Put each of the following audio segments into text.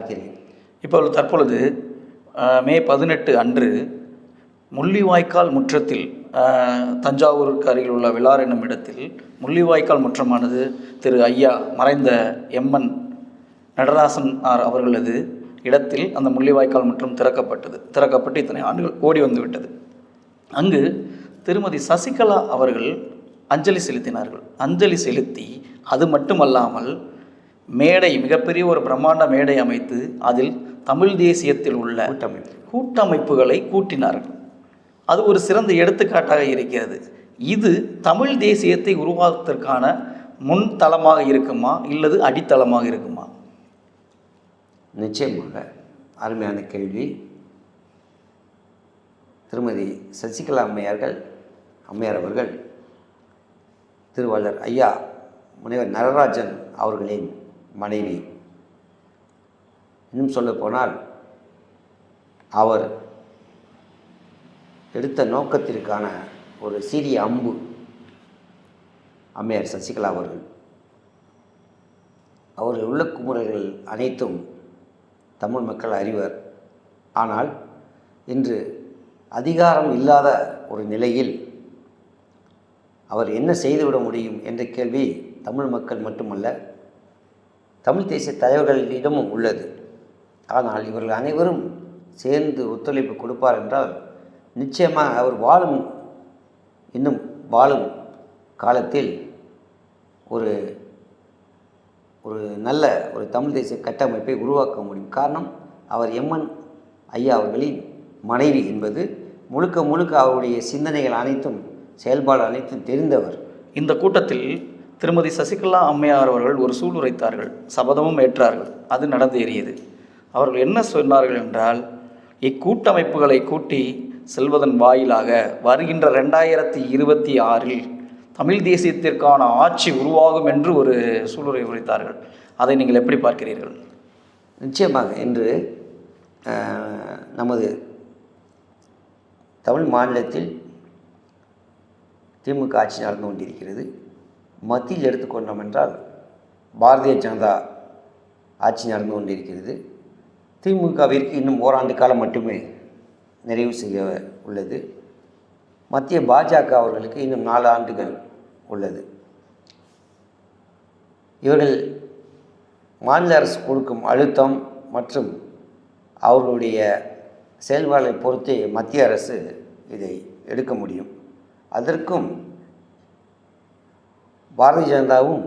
இருக்கிறேன் இப்போ தற்பொழுது மே பதினெட்டு அன்று முள்ளிவாய்க்கால் முற்றத்தில் தஞ்சாவூருக்கு அருகில் உள்ள விழார் என்னும் இடத்தில் முள்ளிவாய்க்கால் முற்றமானது திரு ஐயா மறைந்த எம்என் நடராசன் ஆர் அவர்களது இடத்தில் அந்த முள்ளிவாய்க்கால் முற்றம் திறக்கப்பட்டது. திறக்கப்பட்டு இத்தனை ஆண்டுகள் ஓடி வந்து விட்டது. அங்கு திருமதி சசிகலா அவர்கள் அஞ்சலி செலுத்தினார்கள். அஞ்சலி செலுத்தி அது மட்டுமல்லாமல் மேடை மிகப்பெரிய ஒரு பிரம்மாண்ட மேடை அமைத்து அதில் தமிழ் தேசியத்தில் உள்ள கூட்டமைப்பு. கூட்டமைப்புகளை கூட்டினார்கள். அது ஒரு சிறந்த எடுத்துக்காட்டாக இருக்கிறது. இது தமிழ் தேசியத்தை உருவாக்குவதற்கான முன் தளமாக இருக்குமா இல்லது அடித்தளமாக இருக்குமா? நிச்சயமாக அருமையான கேள்வி. திருமதி சசிகலா அம்மையார்கள் அம்மையார் அவர்கள் திருவள்ளர் ஐயா முனைவர் நடராஜன் அவர்களின் மனைவி. இன்னும் சொல்லப்போனால் அவர் எடுத்த நோக்கத்திற்கான ஒரு சிறிய அம்பு அம்மையார் சசிகலா அவர்கள். அவர்கள் உள்ள குமுறைகள் அனைத்தும் தமிழ் மக்கள் அறிவர். ஆனால் இன்று அதிகாரம் இல்லாத ஒரு நிலையில் அவர் என்ன செய்துவிட முடியும் என்ற கேள்வி தமிழ் மக்கள் மட்டுமல்ல தமிழ் தேசிய தலைவர்களிடமும் உள்ளது. ஆனால் இவர்கள் அனைவரும் சேர்ந்து ஒத்துழைப்பு கொடுப்பார் என்றால் நிச்சயமாக அவர் வாழும் இன்னும் வாழும் காலத்தில் ஒரு ஒரு நல்ல ஒரு தமிழ் தேசிய கட்டமைப்பை உருவாக்க முடியும். காரணம் அவர் எம்என் ஐயா அவர்களின் மனைவி என்பது முழுக்க முழுக்க அவருடைய சிந்தனைகள் அனைத்தும் செயல்பாடு அனைத்தும் தெரிந்தவர். இந்த கூட்டத்தில் திருமதி சசிகலா அம்மையார் அவர்கள் ஒரு சூளுரைத்தார்கள். சபதமும் ஏற்றார்கள். அது நடந்தேறியது அவர்கள் என்ன சொன்னார்கள் என்றால் இக்கூட்டமைப்புகளை கூட்டி செல்வதன் வாயிலாக வருகின்ற ரெண்டாயிரத்தி இருபத்தி ஆறில் தமிழ் தேசியத்திற்கான ஆட்சி உருவாகும் என்று ஒரு சூளுரை உரைத்தார்கள். அதை நீங்கள் எப்படி பார்க்கிறீர்கள்? நிச்சயமாக இன்று நமது தமிழ் மாநிலத்தில் திமுக ஆட்சி நடந்து கொண்டிருக்கிறது. மத்தியில் எடுத்துக்கொண்டோம் என்றால் பாரதிய ஜனதா ஆட்சி நடந்து கொண்டிருக்கிறது. திமுகவிற்கு இன்னும் ஓராண்டு காலம் மட்டுமே நிறைவு செய்ய உள்ளது. மத்திய பாஜக அவர்களுக்கு இன்னும் நாலு ஆண்டுகள் உள்ளது. இவர்கள் மாநில அரசு கொடுக்கும் அழுத்தம் மற்றும் அவர்களுடைய செயல்பாடுகளை பொறுத்தே மத்திய அரசு இதை எடுக்க முடியும். அதற்கும் பாரதிய ஜனதாவும்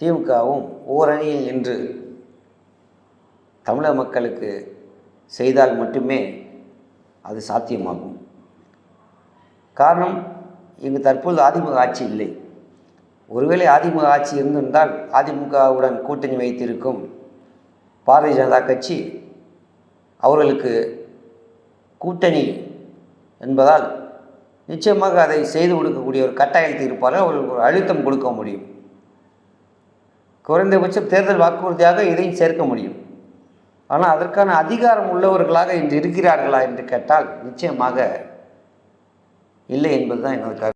திமுகவும் ஓரணியில் நின்று தமிழக மக்களுக்கு செய்தால் மட்டுமே அது சாத்தியமாகும். காரணம் இங்கு தற்போது அதிமுக ஆட்சி இல்லை. ஒருவேளை அதிமுக ஆட்சி இருந்திருந்தால் அதிமுகவுடன் கூட்டணி வைத்திருக்கும் பாரதிய ஜனதா கட்சி அவர்களுக்கு கூட்டணி என்பதால் நிச்சயமாக அதை செய்து கொடுக்கக்கூடிய ஒரு கட்டாயத்தில் இருப்பார்கள். அவர்களுக்கு ஒரு அழுத்தம் கொடுக்க முடியும். குறைந்தபட்சம் தேர்தல் வாக்குறுதியாக இதையும் சேர்க்க முடியும். ஆனால் அதற்கான அதிகாரம் உள்ளவர்களாக இன்று இருக்கிறார்களா என்று கேட்டால் நிச்சயமாக இல்லை என்பதுதான் எனது கருத்து.